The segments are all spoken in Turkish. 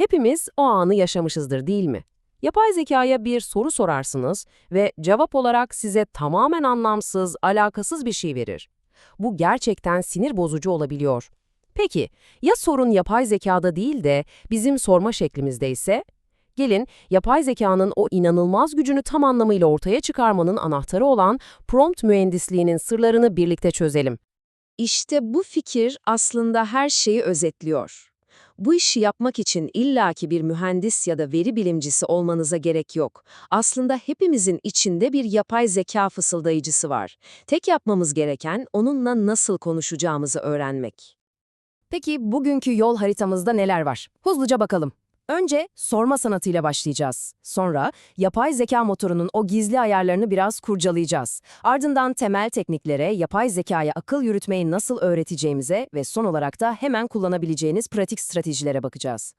Hepimiz o anı yaşamışızdır değil mi? Yapay zekaya bir soru sorarsınız ve cevap olarak size tamamen anlamsız, alakasız bir şey verir. Bu gerçekten sinir bozucu olabiliyor. Peki, ya sorun yapay zekada değil de bizim sorma şeklimizde ise? Gelin, yapay zekanın o inanılmaz gücünü tam anlamıyla ortaya çıkarmanın anahtarı olan prompt mühendisliğinin sırlarını birlikte çözelim. İşte bu fikir aslında her şeyi özetliyor. Bu işi yapmak için illaki bir mühendis ya da veri bilimcisi olmanıza gerek yok. Aslında hepimizin içinde bir yapay zeka fısıldayıcısı var. Tek yapmamız gereken onunla nasıl konuşacağımızı öğrenmek. Peki bugünkü yol haritamızda neler var? Hızlıca bakalım. Önce sorma sanatıyla başlayacağız. Sonra yapay zeka motorunun o gizli ayarlarını biraz kurcalayacağız. Ardından temel tekniklere, yapay zekaya akıl yürütmeyi nasıl öğreteceğimize ve son olarak da hemen kullanabileceğiniz pratik stratejilere bakacağız.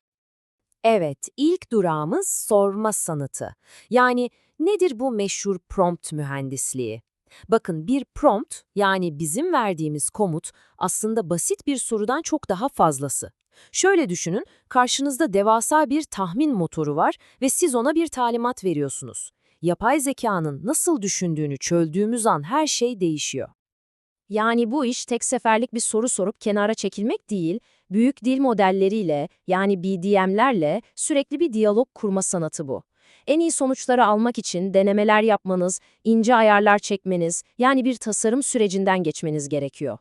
Evet, ilk durağımız sorma sanatı. Yani nedir bu meşhur prompt mühendisliği? Bakın bir prompt yani bizim verdiğimiz komut aslında basit bir sorudan çok daha fazlası. Şöyle düşünün, karşınızda devasa bir tahmin motoru var ve siz ona bir talimat veriyorsunuz. Yapay zekanın nasıl düşündüğünü çözdüğümüz an her şey değişiyor. Yani bu iş tek seferlik bir soru sorup kenara çekilmek değil, büyük dil modelleriyle yani BDM'lerle sürekli bir diyalog kurma sanatı bu. En iyi sonuçları almak için denemeler yapmanız, ince ayarlar çekmeniz, yani bir tasarım sürecinden geçmeniz gerekiyor.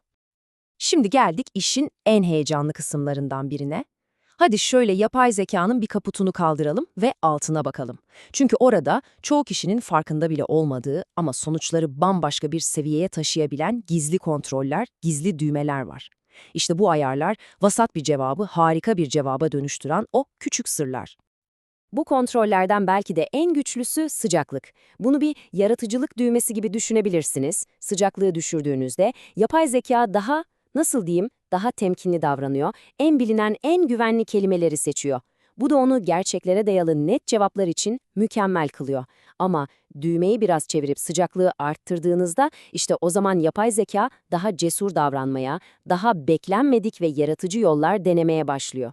Şimdi geldik işin en heyecanlı kısımlarından birine. Hadi şöyle yapay zekanın bir kaputunu kaldıralım ve altına bakalım. Çünkü orada çoğu kişinin farkında bile olmadığı ama sonuçları bambaşka bir seviyeye taşıyabilen gizli kontroller, gizli düğmeler var. İşte bu ayarlar vasat bir cevabı harika bir cevaba dönüştüren o küçük sırlar. Bu kontrollerden belki de en güçlüsü sıcaklık. Bunu bir yaratıcılık düğmesi gibi düşünebilirsiniz. Sıcaklığı düşürdüğünüzde yapay zeka daha, nasıl diyeyim, daha temkinli davranıyor, en bilinen en güvenli kelimeleri seçiyor. Bu da onu gerçeklere dayalı net cevaplar için mükemmel kılıyor. Ama düğmeyi biraz çevirip sıcaklığı arttırdığınızda işte o zaman yapay zeka daha cesur davranmaya, daha beklenmedik ve yaratıcı yollar denemeye başlıyor.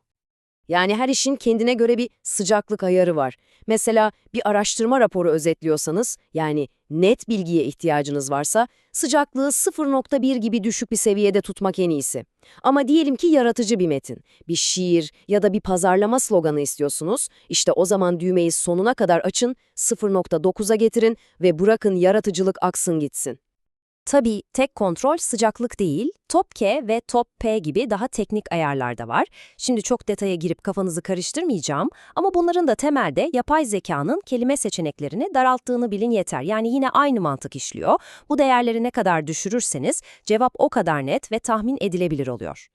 Yani her işin kendine göre bir sıcaklık ayarı var. Mesela bir araştırma raporu özetliyorsanız, yani net bilgiye ihtiyacınız varsa, sıcaklığı 0.1 gibi düşük bir seviyede tutmak en iyisi. Ama diyelim ki yaratıcı bir metin, bir şiir ya da bir pazarlama sloganı istiyorsunuz, işte o zaman düğmeyi sonuna kadar açın, 0.9'a getirin ve bırakın yaratıcılık aksın gitsin. Tabii tek kontrol sıcaklık değil, top K ve top P gibi daha teknik ayarlar da var. Şimdi çok detaya girip kafanızı karıştırmayacağım ama bunların da temelde yapay zekanın kelime seçeneklerini daralttığını bilin yeter. Yani yine aynı mantık işliyor. Bu değerleri ne kadar düşürürseniz cevap o kadar net ve tahmin edilebilir oluyor.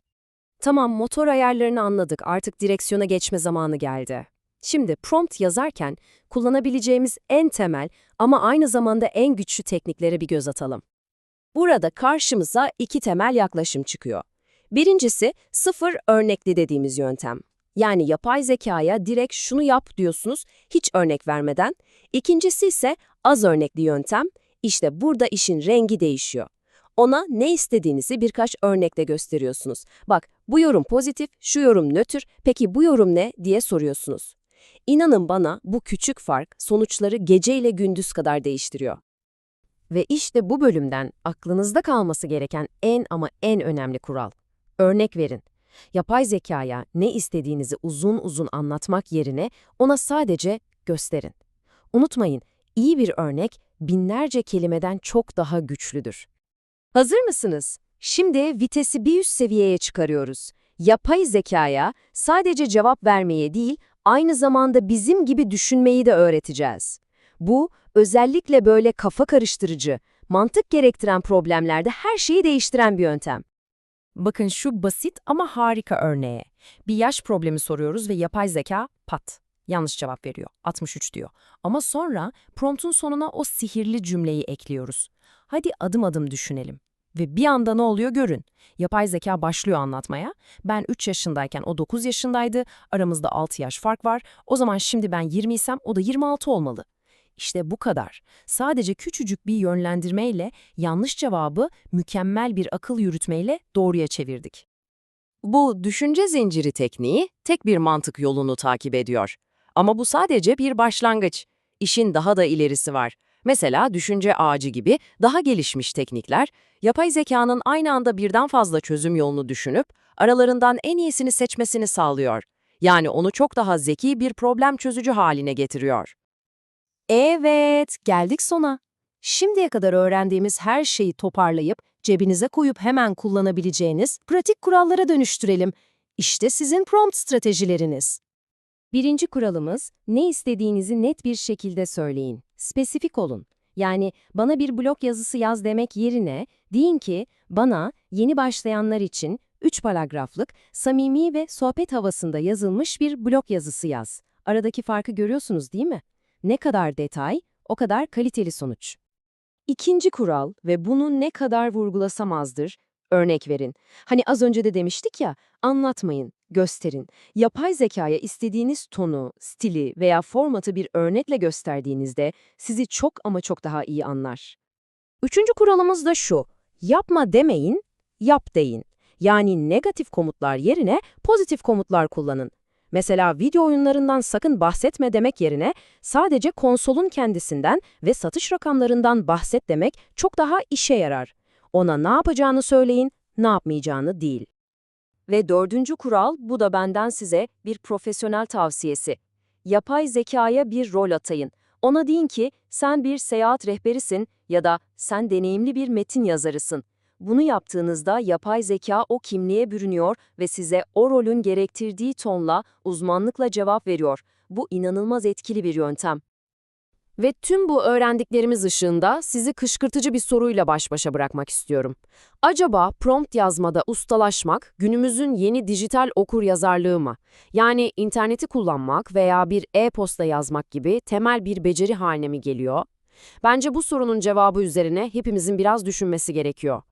Tamam motor ayarlarını anladık artık direksiyona geçme zamanı geldi. Şimdi prompt yazarken kullanabileceğimiz en temel ama aynı zamanda en güçlü tekniklere bir göz atalım. Burada karşımıza iki temel yaklaşım çıkıyor. Birincisi sıfır örnekli dediğimiz yöntem. Yani yapay zekaya direkt şunu yap diyorsunuz hiç örnek vermeden. İkincisi ise az örnekli yöntem. İşte burada işin rengi değişiyor. Ona ne istediğinizi birkaç örnekle gösteriyorsunuz. Bak bu yorum pozitif, şu yorum nötr, peki bu yorum ne diye soruyorsunuz. İnanın bana bu küçük fark sonuçları gece ile gündüz kadar değiştiriyor. Ve işte bu bölümden aklınızda kalması gereken en ama en önemli kural. Örnek verin. Yapay zekaya ne istediğinizi uzun uzun anlatmak yerine ona sadece gösterin. Unutmayın, iyi bir örnek binlerce kelimeden çok daha güçlüdür. Hazır mısınız? Şimdi vitesi bir üst seviyeye çıkarıyoruz. Yapay zekaya sadece cevap vermeye değil, aynı zamanda bizim gibi düşünmeyi de öğreteceğiz. Bu, özellikle böyle kafa karıştırıcı, mantık gerektiren problemlerde her şeyi değiştiren bir yöntem. Bakın şu basit ama harika örneğe. Bir yaş problemi soruyoruz ve yapay zeka pat. Yanlış cevap veriyor. 63 diyor. Ama sonra promptun sonuna o sihirli cümleyi ekliyoruz. Hadi adım adım düşünelim. Ve bir anda ne oluyor görün. Yapay zeka başlıyor anlatmaya. Ben 3 yaşındayken o 9 yaşındaydı. Aramızda 6 yaş fark var. O zaman şimdi ben 20 isem o da 26 olmalı. İşte bu kadar. Sadece küçücük bir yönlendirmeyle yanlış cevabı mükemmel bir akıl yürütmeyle doğruya çevirdik. Bu düşünce zinciri tekniği tek bir mantık yolunu takip ediyor. Ama bu sadece bir başlangıç. İşin daha da ilerisi var. Mesela düşünce ağacı gibi daha gelişmiş teknikler, yapay zekanın aynı anda birden fazla çözüm yolunu düşünüp aralarından en iyisini seçmesini sağlıyor. Yani onu çok daha zeki bir problem çözücü haline getiriyor. Evet, geldik sona. Şimdiye kadar öğrendiğimiz her şeyi toparlayıp cebinize koyup hemen kullanabileceğiniz pratik kurallara dönüştürelim. İşte sizin prompt stratejileriniz. Birinci kuralımız, ne istediğinizi net bir şekilde söyleyin. Spesifik olun. Yani bana bir blog yazısı yaz demek yerine, deyin ki bana yeni başlayanlar için 3 paragraflık, samimi ve sohbet havasında yazılmış bir blog yazısı yaz. Aradaki farkı görüyorsunuz değil mi? Ne kadar detay, o kadar kaliteli sonuç. İkinci kural ve bunu ne kadar vurgulasam azdır, örnek verin. Hani az önce de demiştik ya, anlatmayın, gösterin. Yapay zekaya istediğiniz tonu, stili veya formatı bir örnekle gösterdiğinizde sizi çok ama çok daha iyi anlar. Üçüncü kuralımız da şu, yapma demeyin, yap deyin. Yani negatif komutlar yerine pozitif komutlar kullanın. Mesela video oyunlarından sakın bahsetme demek yerine sadece konsolun kendisinden ve satış rakamlarından bahset demek çok daha işe yarar. Ona ne yapacağını söyleyin, ne yapmayacağını değil. Ve dördüncü kural, bu da benden size bir profesyonel tavsiyesi. Yapay zekaya bir rol atayın. Ona deyin ki sen bir seyahat rehberisin ya da sen deneyimli bir metin yazarısın. Bunu yaptığınızda yapay zeka o kimliğe bürünüyor ve size o rolün gerektirdiği tonla, uzmanlıkla cevap veriyor. Bu inanılmaz etkili bir yöntem. Ve tüm bu öğrendiklerimiz ışığında sizi kışkırtıcı bir soruyla baş başa bırakmak istiyorum. Acaba prompt yazmada ustalaşmak günümüzün yeni dijital okur yazarlığı mı? Yani interneti kullanmak veya bir e-posta yazmak gibi temel bir beceri haline mi geliyor? Bence bu sorunun cevabı üzerine hepimizin biraz düşünmesi gerekiyor.